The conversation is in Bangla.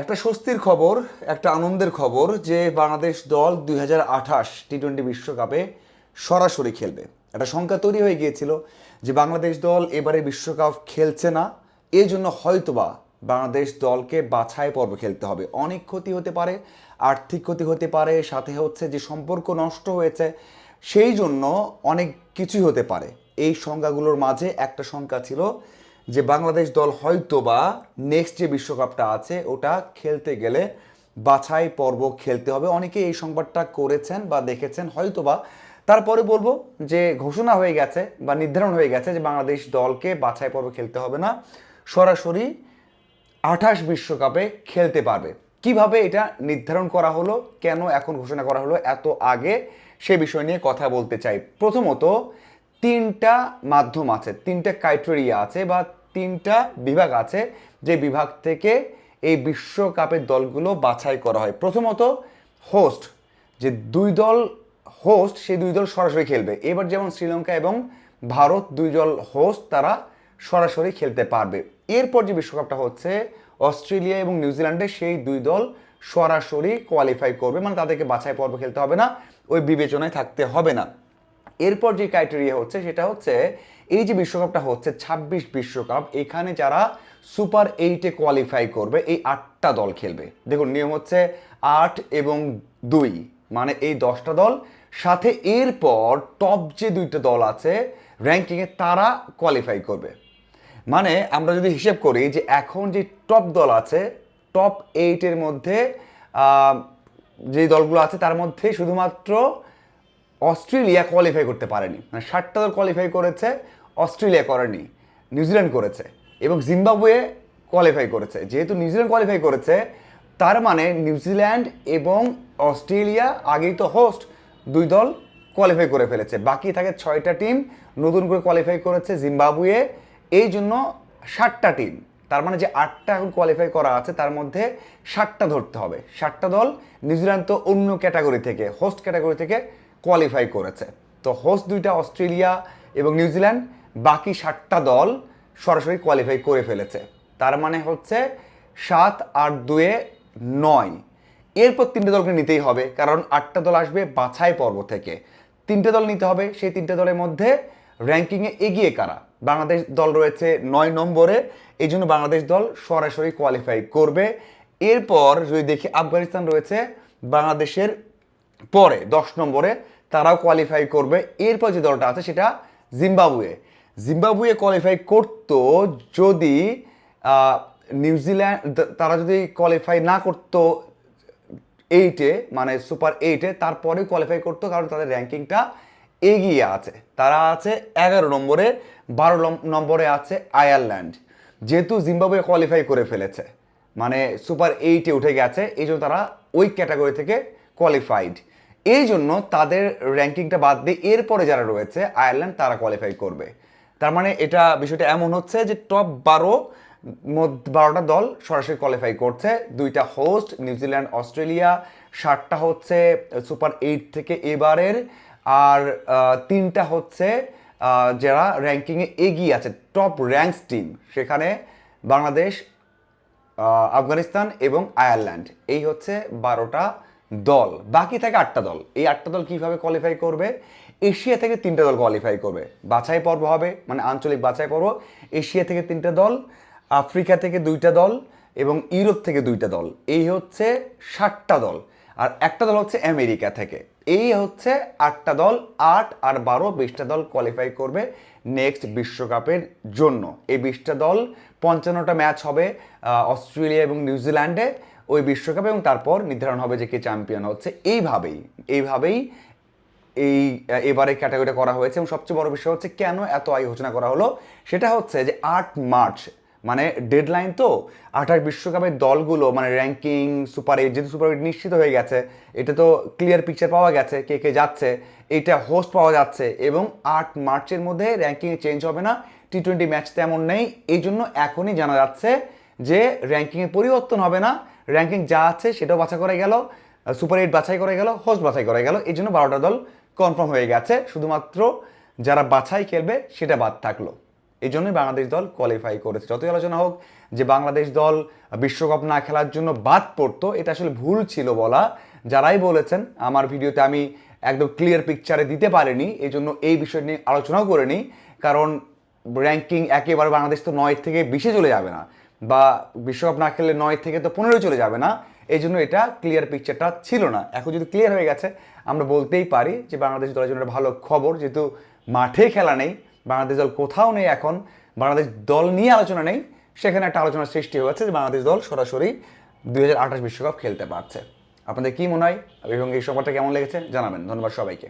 একটা স্বস্তির খবর, একটা আনন্দের খবর যে বাংলাদেশ দল দুই হাজার আঠাশ টি টোয়েন্টি বিশ্বকাপে সরাসরি খেলবে। একটা সংখ্যা তৈরি হয়ে গিয়েছিল যে বাংলাদেশ দল এবারে বিশ্বকাপ খেলছে না এই জন্য হয়তোবা বাংলাদেশ দলকে বাছাই পর্ব খেলতে হবে। অনেক ক্ষতি হতে পারে, আর্থিক ক্ষতি হতে পারে, সাথে হচ্ছে যে সম্পর্ক নষ্ট হয়েছে, সেই জন্য অনেক কিছুই হতে পারে। এই সংখ্যাগুলোর মাঝে একটা সংখ্যা ছিল যে বাংলাদেশ দল হয়তো বা নেক্সট যে বিশ্বকাপটা আছে, ওটা খেলতে গেলে বাছাই পর্ব খেলতে হবে। অনেকে এই সংবাদটা করেছেন বা দেখেছেন হয়তো বা তারপরে বলব যে ঘোষণা হয়ে গেছে বা নির্ধারণ হয়ে গেছে যে বাংলাদেশ দলকে বাছাই পর্ব খেলতে হবে না। সরাসরি আঠাশ বিশ্বকাপে খেলতে পারবে। কীভাবে এটা নির্ধারণ করা হলো, কেন এখন ঘোষণা করা হলো, এত আগে, সে বিষয় নিয়ে কথা বলতে চাই। প্রথমত তিনটা মাধ্যম আছে, তিনটা ক্রাইটেরিয়া আছে বা তিনটা বিভাগ আছে যে বিভাগ থেকে এই বিশ্বকাপের দলগুলো বাছাই করা হয়। প্রথমত হোস্ট যে দুই দল হোস্ট সেই দুই দল সরাসরি খেলবে। এবার যেমন শ্রীলঙ্কা এবং ভারত দুই দল হোস্ট তারা সরাসরি খেলতে পারবে। এরপর যে বিশ্বকাপটা হচ্ছে, অস্ট্রেলিয়া এবং নিউজিল্যান্ডে সেই দুই দল সরাসরি কোয়ালিফাই করবে। মানে তাদেরকে বাছাই পর্ব খেলতে হবে না, ওই বিবেচনায় থাকতে হবে না। এরপর যে ক্রাইটেরিয়া হচ্ছে, সেটা হচ্ছে এই যে বিশ্বকাপটা হচ্ছে, ছাব্বিশ বিশ্বকাপ, এখানে যারা সুপার এইটে কোয়ালিফাই করবে, এই আটটা দল খেলবে। দেখুন, নিয়ম হচ্ছে আট এবং দুই মানে এই দশটা দল। সাথে এরপর টপ যে দুইটা দল আছে র্যাঙ্কিংয়ে তারা কোয়ালিফাই করবে। মানে আমরা যদি হিসেব করি যে এখন যে টপ দল আছে টপ এইটের মধ্যে যে দলগুলো আছে, তার মধ্যে শুধুমাত্র অস্ট্রেলিয়া কোয়ালিফাই করতে পারেনি। মানে ষাটটা দল কোয়ালিফাই করেছে, অস্ট্রেলিয়া করেনি, নিউজিল্যান্ড করেছে এবং জিম্বাবুয়ে কোয়ালিফাই করেছে। যেহেতু নিউজিল্যান্ড কোয়ালিফাই করেছে, তার মানে নিউজিল্যান্ড এবং অস্ট্রেলিয়া আগেই তো হোস্ট দুই দল কোয়ালিফাই করে ফেলেছে। বাকি থাকে ছয়টা টিম নতুন করে কোয়ালিফাই করেছে জিম্বাবুয়ে। এই জন্য ষাটটা টিম তার মানে যে আটটা এখন কোয়ালিফাই করা আছে, তার মধ্যে ষাটটা ধরতে হবে। ষাটটা দল নিউজিল্যান্ড তো অন্য ক্যাটাগরি থেকে হোস্ট ক্যাটাগরি থেকে কোয়ালিফাই করেছে। তো হোস্ট দুইটা অস্ট্রেলিয়া এবং নিউজিল্যান্ড বাকি সাতটা দল সরাসরি কোয়ালিফাই করে ফেলেছে। তার মানে হচ্ছে সাত, আট, দুয়ে নয়। এরপর তিনটে দলকে নিতেই হবে, কারণ আটটা দল আসবে বাছাই পর্ব থেকে। তিনটে দল নিতে হবে, সেই তিনটে দলের মধ্যে র্যাঙ্কিংয়ে এগিয়ে কারা? বাংলাদেশ দল রয়েছে নয় নম্বরে এই জন্য বাংলাদেশ দল সরাসরি কোয়ালিফাই করবে। এরপর যদি দেখি আফগানিস্তান রয়েছে, বাংলাদেশের পরে, দশ নম্বরে, তারাও কোয়ালিফাই করবে। এরপর যে দলটা আছে, সেটা জিম্বাবুয়ে। জিম্বাবুয়ে কোয়ালিফাই করতো যদি নিউজিল্যান্ড তারা যদি কোয়ালিফাই না করতো এইটে মানে সুপার এইটে তারপরে কোয়ালিফাই করতো কারণ তাদের র্যাঙ্কিংটা এগিয়ে আছে। তারা আছে এগারো নম্বরে, বারো নম্বরে আছে আয়ারল্যান্ড। যেহেতু জিম্বাবুয়ে কোয়ালিফাই করে ফেলেছে মানে সুপার এইটে উঠে গেছে, এই জন্য তারা ওই ক্যাটাগরি থেকে কোয়ালিফাইড এই জন্য তাদের র্যাঙ্কিংটা বাদ দিয়ে এরপরে যারা রয়েছে আয়ারল্যান্ড তারা কোয়ালিফাই করবে। তার মানে এটা বিষয়টা এমন হচ্ছে যে টপ বারো বারোটা দল সরাসরি কোয়ালিফাই করছে। দুইটা হোস্ট নিউজিল্যান্ড অস্ট্রেলিয়া ষাটটা হচ্ছে সুপার এইট থেকে এবারের, আর তিনটা হচ্ছে যারা র্যাঙ্কিংয়ে এগিয়ে আছে টপ র্যাঙ্কস টিম সেখানে বাংলাদেশ আফগানিস্তান এবং আয়ারল্যান্ড এই হচ্ছে বারোটা দল। বাকি থাকে আটটা দল। এই আটটা দল কীভাবে কোয়ালিফাই করবে? এশিয়া থেকে তিনটা দল কোয়ালিফাই করবে। বাছাই পর্ব হবে মানে আঞ্চলিক বাছাই পর্ব। এশিয়া থেকে তিনটা দল, আফ্রিকা থেকে দুইটা দল এবং ইউরোপ থেকে দুইটা দল। এই হচ্ছে ষাটটা দল। আর একটা দল হচ্ছে আমেরিকা থেকে। এই হচ্ছে আটটা দল, আট আর বারো বিশটা দল কোয়ালিফাই করবে নেক্সট বিশ্বকাপের জন্য। এই বিশটা দল পঞ্চান্নটা ম্যাচ হবে অস্ট্রেলিয়া এবং নিউজিল্যান্ডে ওই বিশ্বকাপে এবং তারপর নির্ধারণ হবে যে কে চ্যাম্পিয়ন হচ্ছে। এইভাবেই এইভাবেই এই এবারে ক্যাটাগরিটা করা হয়েছে এবং সবচেয়ে বড় বিষয় হচ্ছে কেন এত আগে ঘোষণা করা হলো? সেটা হচ্ছে যে আট মার্চ মানে ডেডলাইন তো আঠাশ বিশ্বকাপের দলগুলো মানে র্যাঙ্কিং সুপার এইট যেহেতু সুপার এইট নিশ্চিত হয়ে গেছে, এটা তো ক্লিয়ার পিকচার পাওয়া গেছে, কে কে যাচ্ছে এইটা হোস্ট পাওয়া যাচ্ছে এবং আট মার্চের মধ্যে র্যাঙ্কিংয়ে চেঞ্জ হবে না টি টোয়েন্টি ম্যাচ তেমন নেই, এই জন্য এখনই জানা যাচ্ছে যে র্যাঙ্কিংয়ে পরিবর্তন হবে না র্যাঙ্কিং যা আছে সেটাও বাছাই করা গেল সুপার এইট বাছাই করা গেল হোস্ট বাছাই করা গেল, এই জন্য বারোটা দল কনফার্ম হয়ে গেছে, শুধুমাত্র যারা বাছাই খেলবে সেটা বাদ থাকল। এই জন্যই বাংলাদেশ দল কোয়ালিফাই করেছে। যতই আলোচনা হোক যে বাংলাদেশ দল বিশ্বকাপ না খেলার জন্য বাদ পড়তো, এটা আসলে ভুল ছিল বলা। যারাই বলেছেন, আমার ভিডিওতে আমি একদম ক্লিয়ার পিকচারে দিতে পারিনি এই জন্য এই বিষয় নিয়ে আলোচনাও করিনি। কারণ র্যাঙ্কিং একেবারে বাংলাদেশ তো নয় থেকে বিশে চলে যাবে না, বা বিশ্বকাপ না খেললে নয় থেকে তো পনেরো চলে যাবে না এই জন্য এটা ক্লিয়ার পিকচারটা ছিল না। এখন যদি ক্লিয়ার হয়ে গেছে, আমরা বলতেই পারি যে বাংলাদেশ দলের জন্য ভালো খবর, যেহেতু মাঠে খেলা নেই বাংলাদেশ দল কোথাও নেই এখন। বাংলাদেশ দল নিয়ে আলোচনা নেই। সেখানে একটা আলোচনার সৃষ্টি হয়েছে যে বাংলাদেশ দল সরাসরি দুই বিশ্বকাপ খেলতে পারছে। আপনাদের কী মনে হয়? এবং এই সময়টা কেমন লেগেছে? জানাবেন। ধন্যবাদ সবাইকে।